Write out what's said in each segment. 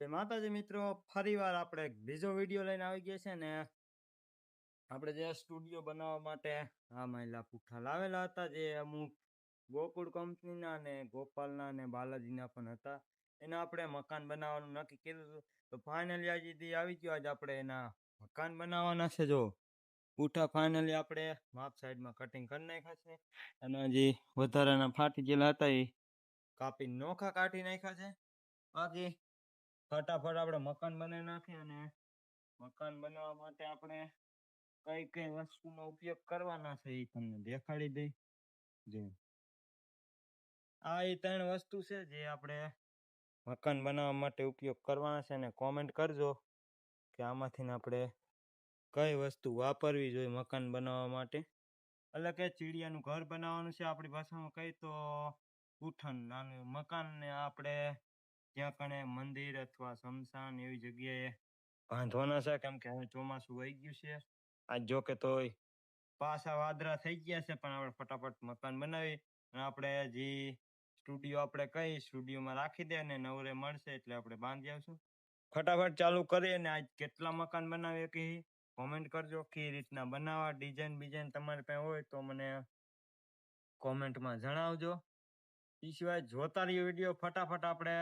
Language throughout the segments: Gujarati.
માતાજી મિત્રો, ફરીવાર આપણે બીજો વીડિયો લઈને આવી ગયા છે ને આપણે જે સ્ટુડિયો બનાવવા માટે આ મહિલા પુઠ્ઠા લાવેલા હતા, જે અમુક ગોકુળ કંપનીના ને ગોપાલના ને બાલાજીના પણ હતા. એના આપણે મકાન બનાવવાનું નક્કી કર્યું હતું. તો ફાઇનલી આજે આવી ગયો. આજે આપણે એના મકાન બનાવવાના છે. જો પુઠ્ઠા ફાઇનલી આપણે માપ સાઈડમાં કટિંગ કરી નાખ્યા છે. અને જે વધારાના ફાટી ગયેલા હતા, એ કાપી નોખા કાઢી નાખ્યા છે. બાકી ફટાફટ આપણે મકાન બનાવી નાખીએ અને મકાન બનાવવા માટે આપણે કઈ કઈ વસ્તુનો ઉપયોગ કરવાના છે એ તમને દેખાડી દઈ. જો. આ એ ત્રણ વસ્તુ છે જે આપણે મકાન બનાવવા માટે ઉપયોગ કરવાના છે અને કોમેન્ટ કરજો કે આમાંથીને આપણે કઈ વસ્તુ વાપરવી જોઈએ મકાન બનાવવા માટે. એટલે કે ચીડિયાનું ઘર બનાવવાનું છે આપણી ભાષામાં કહીએ તો ઉઠન, નાનું મકાનને આપણે જ્યાં કણે મંદિર અથવા સ્મશાન એવી જગ્યાએ બાંધવાના છે કેમ કે હવે ચોમાસું વહી ગયું છે. આજ જો કે તોય પાછા વાદળા થઈ ગયા છે, પણ આપણે ફટાફટ મકાન બનાવી અને આપણે જે સ્ટુડિયો આપણે કઈ સ્ટુડિયોમાં રાખી દે અને નવરે મળશે એટલે આપણે બાંધી આવશું. ફટાફટ ચાલુ કરીએ અને આજ કેટલા મકાન બનાવીએ કે કોમેન્ટ કરજો કે રીતના બનાવવા, ડિઝાઇન બિઝાઇન તમારી પાસે હોય તો મને કોમેન્ટમાં જણાવજો. એ સિવાય જોતા રહીએ વીડિયો ફટાફટ આપણે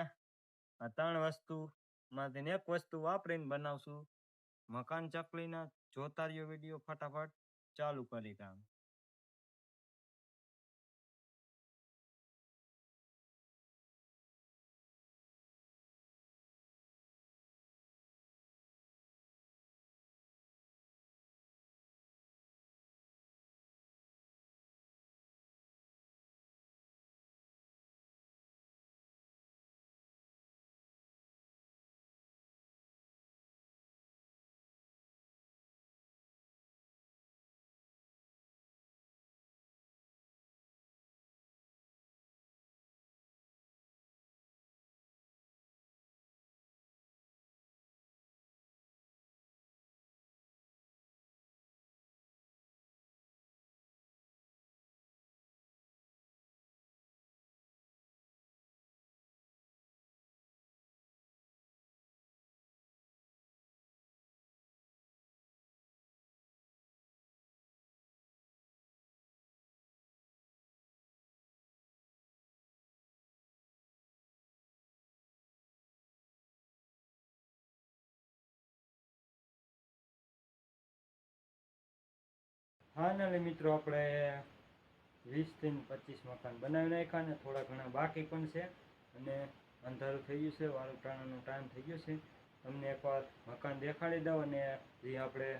આ ત્રણ વસ્તુ માંથી એક વસ્તુ વાપરીને બનાવશું. મકાન ચકલીના જોતા રહ્યો વીડિયો ફટાફટ ચાલુ કરી કામ. ફાઇનલી મિત્રો આપણે વીસથી પચીસ મકાન બનાવી નાખ્યા અને થોડા ઘણા બાકી પણ છે અને અંધારું થઈ ગયું છે, વાળું ટાણાનું ટાઈમ થઈ ગયો છે. તમને એકવાર મકાન દેખાડી દઉં અને જે આપણે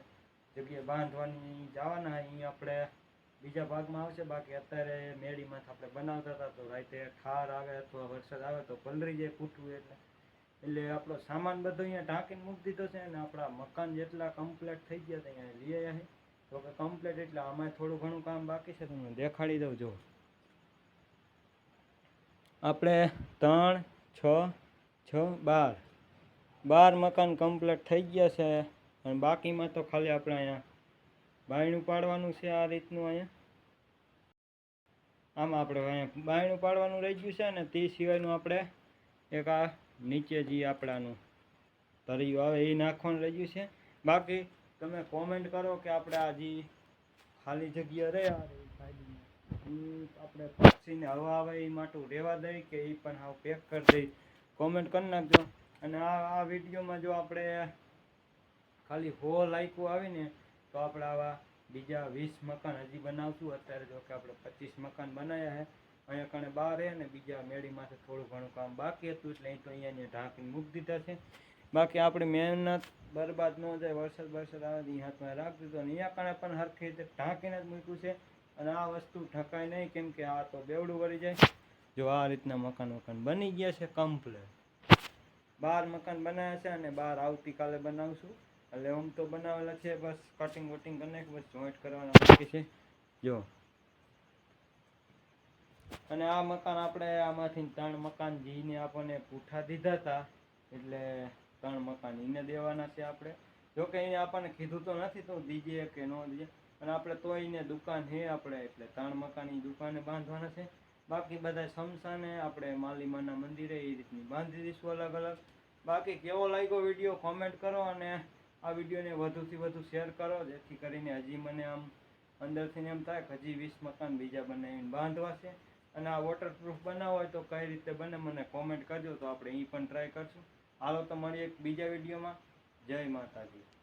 જગ્યાએ બાંધવાની જવાના એ આપણે બીજા ભાગમાં આવશે. બાકી અત્યારે મેળીમાંથી આપણે બનાવતા હતા, તો રાતે ઠાર આવે અથવા વરસાદ આવે તો પલરી જાય ફૂટવું એટલે. એટલે આપણો સામાન બધો અહીંયા ઢાંકીને મૂકી દીધો છે અને આપણા મકાન જેટલા કમ્પ્લીટ થઈ ગયા હતા અહીંયા લઈ આવ્યા છે. તો કે કમ્પ્લીટ એટલે આમાં થોડું ઘણું કામ બાકી છે તમને દેખાડી દઉં જો આપણે ત્રણ, છ છ, બાર. બાર મકાન કમ્પ્લીટ થઈ ગયા છે અને બાકીમાં તો ખાલી આપણે અહીંયા બાયણું પાડવાનું છે આ રીતનું અહીંયા. આમાં આપણે અહીંયા બાયણું પાડવાનું રહી ગયું છે ને તે સિવાયનું આપણે એક આ નીચે જે આપણાનું તરિયું આવે એ નાખવાનું રહી ગયું છે. બાકી તમે કોમેન્ટ કરો કે આપણે આ ખાલી જગ્યા રહે આ રહી ખાલી ઈ આપણે પક્ષીને હવા આવે એ માટે રહેવા દઈ કે એ પણ હાવ પેક કરી દઈ કોમેન્ટ કરી નાખજો. અને આ આ વિડીયોમાં જો આપણે ખાલી હો લાઈકો આવીને તો આપણે આવા બીજા વીસ મકાન હજી બનાવશું. અત્યારે જો કે આપણે પચીસ મકાન બનાવ્યા છે અહીંયા કણે બાર રહે ને બીજા મેળીમાંથી થોડું ઘણું કામ બાકી હતું એટલે અહીં તો અહીંયા ઢાંકીને મૂકી દીધા છે. બાકી આપણી મહેનત બરબાદ ન જાય વરસાદ વરસાદ આવે એ હાથમાં રાખ દીધો અને અહીંયા કારણે પણ હરખી રીતે ઢાંકીને જ મૂક્યું છે અને આ વસ્તુ ઢકાય નહીં, કેમ કે આ તો બેવડું વળી જાય. જો આ રીતના મકાન મકાન બની ગયા છે કમ્પ્લેટ બાર મકાન બનાવ્યા છે અને બાર આવતીકાલે બનાવશું. એટલે આમ તો બનાવેલા છે, બસ કટિંગ વટિંગ કરી બસ જોઈન્ટ કરવાના બાકી છે. જો. અને આ મકાન આપણે આમાંથી ત્રણ મકાન જીને આપણને પૂઠા દીધા હતા. એટલે ત્રણ મકાન એને દેવાના છે આપણે. જોકે એને આપણને કીધું તો નથી, તો દીજે કે ન દીજે. અને આપણે તો એને દુકાન છે આપણે, એટલે ત્રણ મકાન એ દુકાને બાંધવાના છે. બાકી બધા સમસાને આપણે માલીમાના મંદિરે એ રીતની બાંધી દઈશું અલગ અલગ. બાકી કેવો લાગ્યો વીડિયો કોમેન્ટ કરો અને આ વિડીયોને વધુથી વધુ શેર કરો, જેથી કરીને હજી મને આમ અંદરથી એમ થાય કે હજી વીસ મકાન બીજા બનાવીને બાંધવા છે. અને આ વોટરપ્રૂફ બનાવો હોય તો કઈ રીતે બને મને કોમેન્ટ કરજો, તો આપણે એ પણ ટ્રાય કરશું. હાલો તો મળીએ એક બીજા વિડીયોમાં. જય માતાજી.